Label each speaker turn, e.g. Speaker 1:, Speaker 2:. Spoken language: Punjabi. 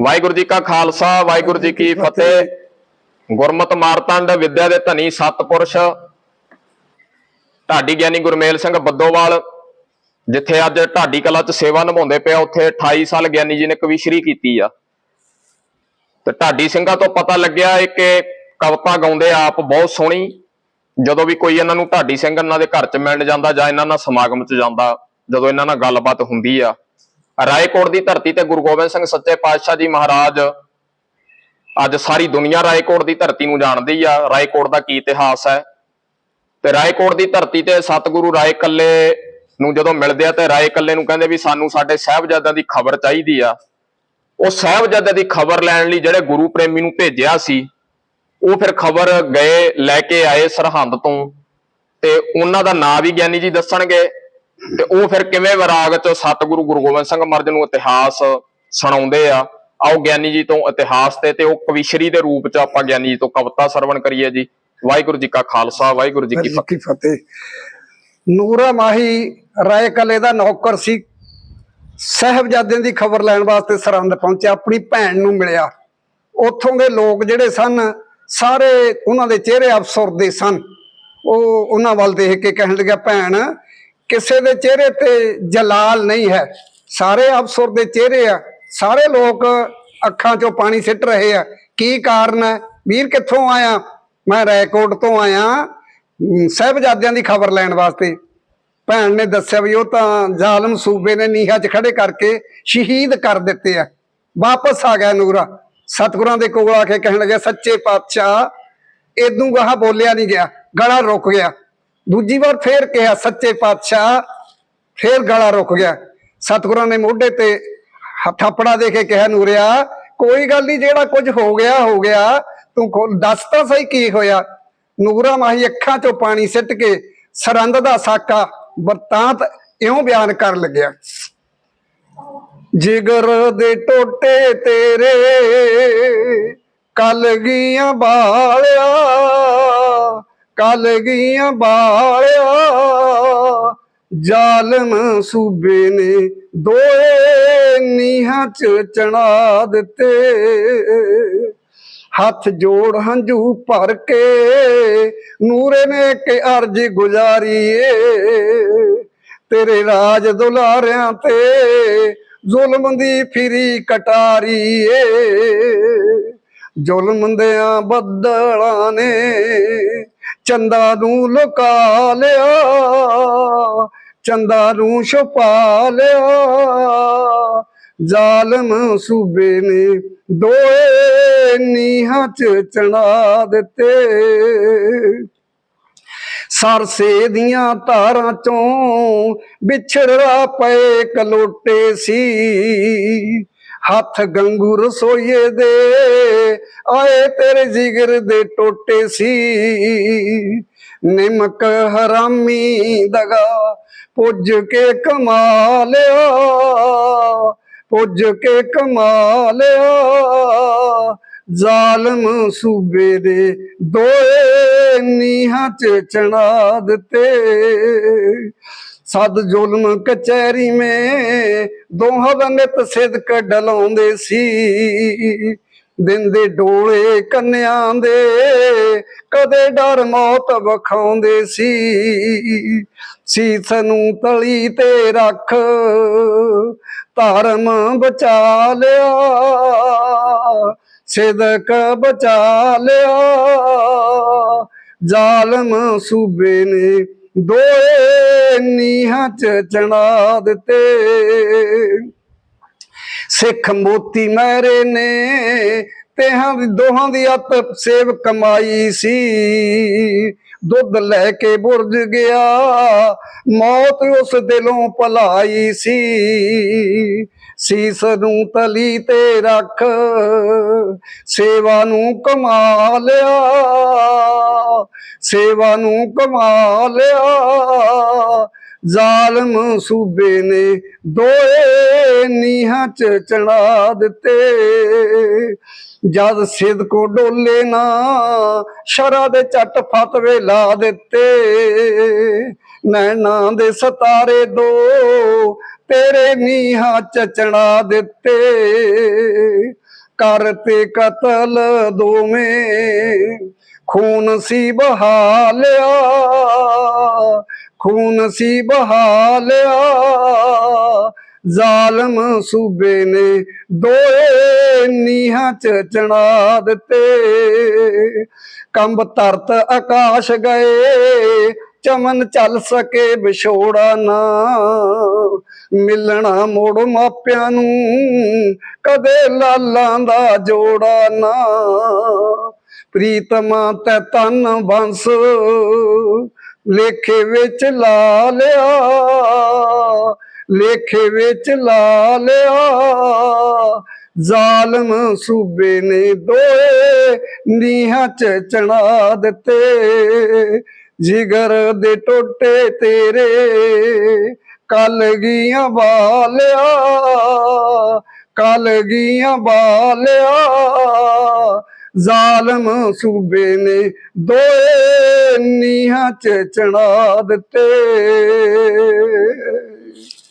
Speaker 1: ਵਾਹਿਗੁਰੂ ਜੀ ਕਾ ਖਾਲਸਾ ਵਾਹਿਗੁਰੂ ਜੀ ਕੀ ਫਤਿਹ। ਗੁਰਮਤ ਮਾਰਤੰਡ ਵਿਦਿਆ ਦੇ ਧਨੀ ਸਤਪੁਰਸ਼। ਢਾਡੀ ਗਿਆਨੀ ਗੁਰਮੇਲ ਸਿੰਘ ਬੱਦੋਵਾਲ ਜਿੱਥੇ ਅੱਜ ਢਾਡੀ ਕਲਾ ਚ ਸੇਵਾ ਨਿਭਾਉਂਦੇ ਪਿਆ ਉੱਥੇ 28 ਸਾਲ ਗਿਆਨੀ ਜੀ ਨੇ ਕਵੀਸ਼ਰੀ ਕੀਤੀ ਆ। ਤੇ ਢਾਡੀ ਸਿੰਘਾਂ ਤੋਂ ਪਤਾ ਲੱਗਿਆ ਇਹ ਕਿ ਕਵਿਤਾ ਗਾਉਂਦੇ ਆਪ ਬਹੁਤ ਸੋਹਣੀ। ਜਦੋਂ ਵੀ ਕੋਈ ਇਹਨਾਂ ਨੂੰ ਢਾਡੀ ਸਿੰਘ ਇਹਨਾਂ ਦੇ ਘਰ ਚ ਮਿਲਣ ਜਾਂਦਾ ਜਾਂ ਇਹਨਾਂ ਨਾਲ ਸਮਾਗਮ ਚ ਜਾਂਦਾ ਜਦੋਂ ਇਹਨਾਂ ਨਾਲ ਗੱਲਬਾਤ ਹੁੰਦੀ ਆ ਰਾਏਕੋਟ ਦੀ ਧਰਤੀ ਤੇ ਗੁਰੂ ਗੋਬਿੰਦ ਸਿੰਘ ਸੱਚੇ ਪਾਤਸ਼ਾਹ ਜੀ ਮਹਾਰਾਜ ਅੱਜ ਸਾਰੀ ਦੁਨੀਆ ਰਾਏਕੋਟ ਦੀ ਧਰਤੀ ਨੂੰ ਜਾਣਦੀ ਆ। ਰਾਏਕੋਟ ਦਾ ਕੀ ਇਤਿਹਾਸ ਹੈ? ਤੇ ਰਾਏਕੋਟ ਦੀ ਧਰਤੀ ਤੇ ਸਤਿਗੁਰੂ ਰਾਏ ਕੱਲੇ ਨੂੰ ਜਦੋਂ ਮਿਲਦੇ ਆ ਤੇ ਰਾਏ ਕੱਲੇ ਨੂੰ ਕਹਿੰਦੇ ਵੀ ਸਾਨੂੰ ਸਾਡੇ ਸਾਹਿਬਜ਼ਾਦਿਆਂ ਦੀ ਖਬਰ ਚਾਹੀਦੀ ਆ। ਉਹ ਸਾਹਿਬਜ਼ਾਦਿਆਂ ਦੀ ਖਬਰ ਲੈਣ ਲਈ ਜਿਹੜੇ ਗੁਰੂ ਪ੍ਰੇਮੀ ਨੂੰ ਭੇਜਿਆ ਸੀ, ਉਹ ਫਿਰ ਖਬਰ ਗਏ, ਲੈ ਕੇ ਆਏ ਸਰਹੰਦ ਤੋਂ। ਤੇ ਉਹਨਾਂ ਦਾ ਨਾਂ ਵੀ ਗਿਆਨੀ ਜੀ ਦੱਸਣਗੇ। ਤੇ ਉਹ ਫਿਰ ਕਿਵੇਂ ਵਿਰਾਗ ਚ ਸਤਿਗੁਰੂ ਗੁਰੂ ਗੋਬਿੰਦ ਸਿੰਘ ਮਹਾਰਾਜ ਨੂੰ ਇਤਿਹਾਸ ਸੁਣਾਉਂਦੇ ਆ? ਆਓ ਗਿਆਨੀ ਜੀ ਤੋਂ ਇਤਿਹਾਸ ਤੇ ਤੇ ਉਹ ਕਵੀਸ਼ਰੀ ਦੇ ਰੂਪ ਚ ਆਪਾਂ ਗਿਆਨੀ ਜੀ ਤੋਂ ਕਵਿਤਾ ਸਰਵਣ ਕਰੀਏ ਜੀ। ਵਾਹਿਗੁਰੂ ਜੀ ਕਾ ਖਾਲਸਾ ਵਾਹਿਗੁਰੂ ਜੀ ਕੀ ਫਤਿਹ।
Speaker 2: ਨੂਰਾ ਮਾਹੀ ਰਾਏ ਕਲੇ ਦਾ ਨੌਕਰ ਸੀ। ਸਾਹਿਬਜ਼ਾਦਿਆਂ ਦੀ ਖਬਰ ਲੈਣ ਵਾਸਤੇ ਸਰਹੰਦ ਪਹੁੰਚਿਆ। ਆਪਣੀ ਭੈਣ ਨੂੰ ਮਿਲਿਆ। ਉੱਥੋਂ ਦੇ ਲੋਕ ਜਿਹੜੇ ਸਨ ਸਾਰੇ ਉਹਨਾਂ ਦੇ ਚਿਹਰੇ ਅਫਸਰਦੇ ਸਨ। ਉਹ ਉਹਨਾਂ ਵੱਲ ਦੇਖ ਕੇ ਕਹਿਣ ਲੱਗਾ ਭੈਣ ਕਿਸੇ ਦੇ ਚਿਹਰੇ ਤੇ ਜਲਾਲ ਨਹੀਂ ਹੈ। ਸਾਰੇ ਅਫਸਰ ਦੇ ਚਿਹਰੇ ਆ। ਸਾਰੇ ਲੋਕ ਅੱਖਾਂ 'ਚੋਂ ਪਾਣੀ ਸਿੱਟ ਰਹੇ ਆ। ਕੀ ਕਾਰਨ ਹੈ? ਵੀਰ ਕਿੱਥੋਂ ਆਇਆ? ਮੈਂ ਰੈਕੋਰਡ ਤੋਂ ਆਇਆ। ਅਮ, ਸਾਹਿਬਜ਼ਾਦਿਆਂ ਦੀ ਖਬਰ ਲੈਣ ਵਾਸਤੇ। ਭੈਣ ਨੇ ਦੱਸਿਆ ਵੀ ਉਹ ਤਾਂ ਜ਼ਾਲਮ ਸੂਬੇ ਨੇ ਨੀਹਾਂ 'ਚ ਖੜੇ ਕਰਕੇ ਸ਼ਹੀਦ ਕਰ ਦਿੱਤੇ ਆ। ਵਾਪਸ ਆ ਗਿਆ ਨੂਰਾ। ਸਤਿਗੁਰਾਂ ਦੇ ਕੋਲ ਆ ਕੇ ਕਹਿਣ ਲੱਗਿਆ ਸੱਚੇ ਪਾਤਸ਼ਾਹ ਇਦੋਂ ਗਾਹ ਬੋਲਿਆ ਨਹੀਂ ਗਿਆ। ਗਲਾ ਰੁਕ ਗਿਆ। ਦੂਜੀ ਵਾਰ ਫੇਰ ਕਿਹਾ, ਸੱਚੇ ਪਾਤਸ਼ਾਹ, ਫੇਰ ਗਲਾ ਰੁਕ ਗਿਆ। ਸਤਿਗੁਰਾਂ ਨੇ ਮੋਢੇ ਤੇ ਥਾਪੜਾ ਦੇ ਕੇ ਕਿਹਾ, ਨੂਰਿਆ, ਕੋਈ ਗੱਲ ਨਹੀਂ ਜਿਹੜਾ ਕੁਝ ਹੋ ਗਿਆ ਹੋ ਗਿਆ। ਤੂੰ ਦੱਸ ਤਾਂ ਸਹੀ ਕੀ ਹੋਇਆ। ਨੂਰਾ ਮਾਹੀ ਅੱਖਾਂ ਚੋਂ ਪਾਣੀ ਸਿੱਟ ਕੇ ਸਰੰਦ ਦਾ ਸਾਕਾ ਵਰਤਾਂਤ ਇਉਂ ਬਿਆਨ ਕਰਨ ਲੱਗਿਆ। ਜਿਗਰ ਦੇ ਟੋਟੇ ਤੇਰੇ, ਕਲ ਗੀਆਂ ਬਾਲਿਆ ਕਲ ਗੀਆਂ ਬਾਲਿਆ। ਜ਼ਾਲਮ ਸੂਬੇ ਨੇ ਦੋਏ ਨੀਹਾਂ ਚ ਚਣਾ ਦਿੱਤੇ। ਹੱਥ ਜੋੜ ਹੰਝੂ ਭਰ ਕੇ ਨੂਰੇ ਨੇ ਕਿ ਅਰਜ ਗੁਜ਼ਾਰੀਏ। ਤੇਰੇ ਰਾਜ ਦੁਲਾਰਿਆਂ ਤੇ ਜ਼ੁਲਮ ਦੀ ਫਿਰੀ ਕਟਾਰੀ ਏ ਜ਼ੁਲਮ ਦਿਆਂ ਬੱਦਲਾਂ ਨੇ ਚੰਦਾ ਨੂੰ ਲੁਕਾ ਲਿਆ, ਚੰਦਾ ਨੂੰ ਛੁਪਾ ਲਿਆ। ਜ਼ਾਲਮ ਸੂਬੇ ਨੇ ਦੋਏ ਨੀਹਾਂ ਚ ਚਣਾ ਦਿੱਤੇ। ਸਰਸੇ ਦੀਆਂ ਧਾਰਾਂ ਚੋਂ ਵਿਛੜਾ ਪਏ ਕਲੋਟੇ ਸੀ। ਹੱਥ ਗੰਗੂ ਰਸੋਈਏ ਦੇ, ਆਏ ਤੇਰੇ ਜਿਗਰ ਦੇ ਟੋਟੇ ਸੀ। ਨਿਮਕ ਹਰਾਮੀ ਦਗਾ ਪੁੱਜ ਕੇ ਕਮਾ ਲਿਆ, ਪੁੱਜ ਕੇ ਕਮਾ ਲਿਆ। ਜ਼ਾਲਮ ਸੂਬੇ ਦੇ ਦੋਏ ਨੀਹਾਂ ਚ ਚਣਾ ਦਿੱਤੇ। ਸਦ ਜ਼ੁਲਮ ਕਚਹਿਰੀ ਮੇ ਦੋਹਾਂ ਦਾ ਨਿਤ ਸਿਦਕ ਡਲਾਉਂਦੇ ਸੀ। ਦਿਨ ਦੇ ਡੋਲੇ ਕੰਨਿਆਂ ਦੇ ਕਦੇ ਡਰ ਮੌਤ ਵਖਾਉਂਦੇ ਸੀ। ਸੀਸ ਨੂੰ ਤਲੀ ਤੇ ਰੱਖ, ਧਰਮ ਬਚਾ ਲਿਆ, ਸਿਦਕ ਬਚਾ ਲਿਆ। ਜ਼ਾਲਮ ਸੂਬੇ ਨੇ ਦੋਏ ਨੀਹਾਂ ਚ ਚਣਾ ਦਿੱਤੇ। ਸਿੱਖ ਮੋਤੀ ਮਹਿਰੇ ਨੇ ਤੇਹਾਂ ਦੀ ਦੋਹਾਂ ਦੀ ਅੱਤ ਸੇਵ ਕਮਾਈ ਸੀ। ਦੁੱਧ ਲੈ ਕੇ ਬੁਰਜ ਗਿਆ, ਮੌਤ ਉਸ ਦਿਲੋਂ ਭਲਾਈ ਸੀ। ਸੀਸ ਨੂੰ ਤਲੀ ਤੇ ਰੱਖ, ਸੇਵਾ ਨੂੰ ਕਮਾ ਲਿਆ, ਸੇਵਾ ਨੂੰ ਕਮਾ ਲਿਆ। ਜ਼ਾਲਮ ਸੂਬੇ ਨੇ ਦੋਏ ਨੀਹਾਂ ਚ ਚੜਾ ਦਿੱਤੇ। ਜਦ ਸਿੱਧ ਕੋ ਡੋਲੇ ਨਾ, ਸ਼ਰਾ ਦੇ ਝੱਟ ਫਤਵੇ ਲਾ ਦਿੱਤੇ। ਨੈਣਾ ਦੇ ਸਤਾਰੇ ਦੋ, ਤੇਰੇ ਨੀਹਾਂ ਚ ਚੜਾ ਦਿੱਤੇ। ਕਰਤੇ ਕਤਲ ਦੋਵੇਂ, ਖੂਨ ਸੀ ਬਹਾ ਲਿਆ। ਖੂਨ ਸੀ ਬਹਾ ਲਿਆ। ਜ਼ਾਲਮ ਸੂਬੇ ਨੇ ਦੋਏ ਨੀਹਾਂ ਚ ਚਣਾ ਦਿੱਤੇ। ਕੰਬ ਧਰਤ ਆਕਾਸ਼ ਗਏ, ਚਮਨ ਚੱਲ ਸਕੇ ਵਿਛੋੜਾ ਨਾ। ਮਿਲਣਾ ਮੋੜ ਮਾਪਿਆਂ ਨੂੰ, ਕਦੇ ਲਾਲਾਂ ਦਾ ਜੋੜਾ ਨਾ। ਪ੍ਰੀਤਮਾ ਤੈ ਤਨ ਬੰਸ ਲੇਖੇ ਵਿੱਚ ਲਾ ਲਿਆ। ਲੇਖੇ ਵਿੱਚ ਲਾ ਲਿਆ। ਜ਼ਾਲਮ ਸੂਬੇ ਨੇ ਦੋਏ ਨੀਹਾਂ ਚ ਚਣਾ ਦਿੱਤੇ। ਜਿਗਰ ਦੇ ਟੋਟੇ ਤੇਰੇ, ਕਲਗੀਆਂ ਬਾਲਿਆ ਕਲਗੀਆਂ ਬਾਲਿਆ ਜ਼ਾਲਮ ਸੂਬੇ ਨੇ ਦੋਏ ਨੀਹਾਂ ਚ ਚਣਾ ਦਿੱਤੇ।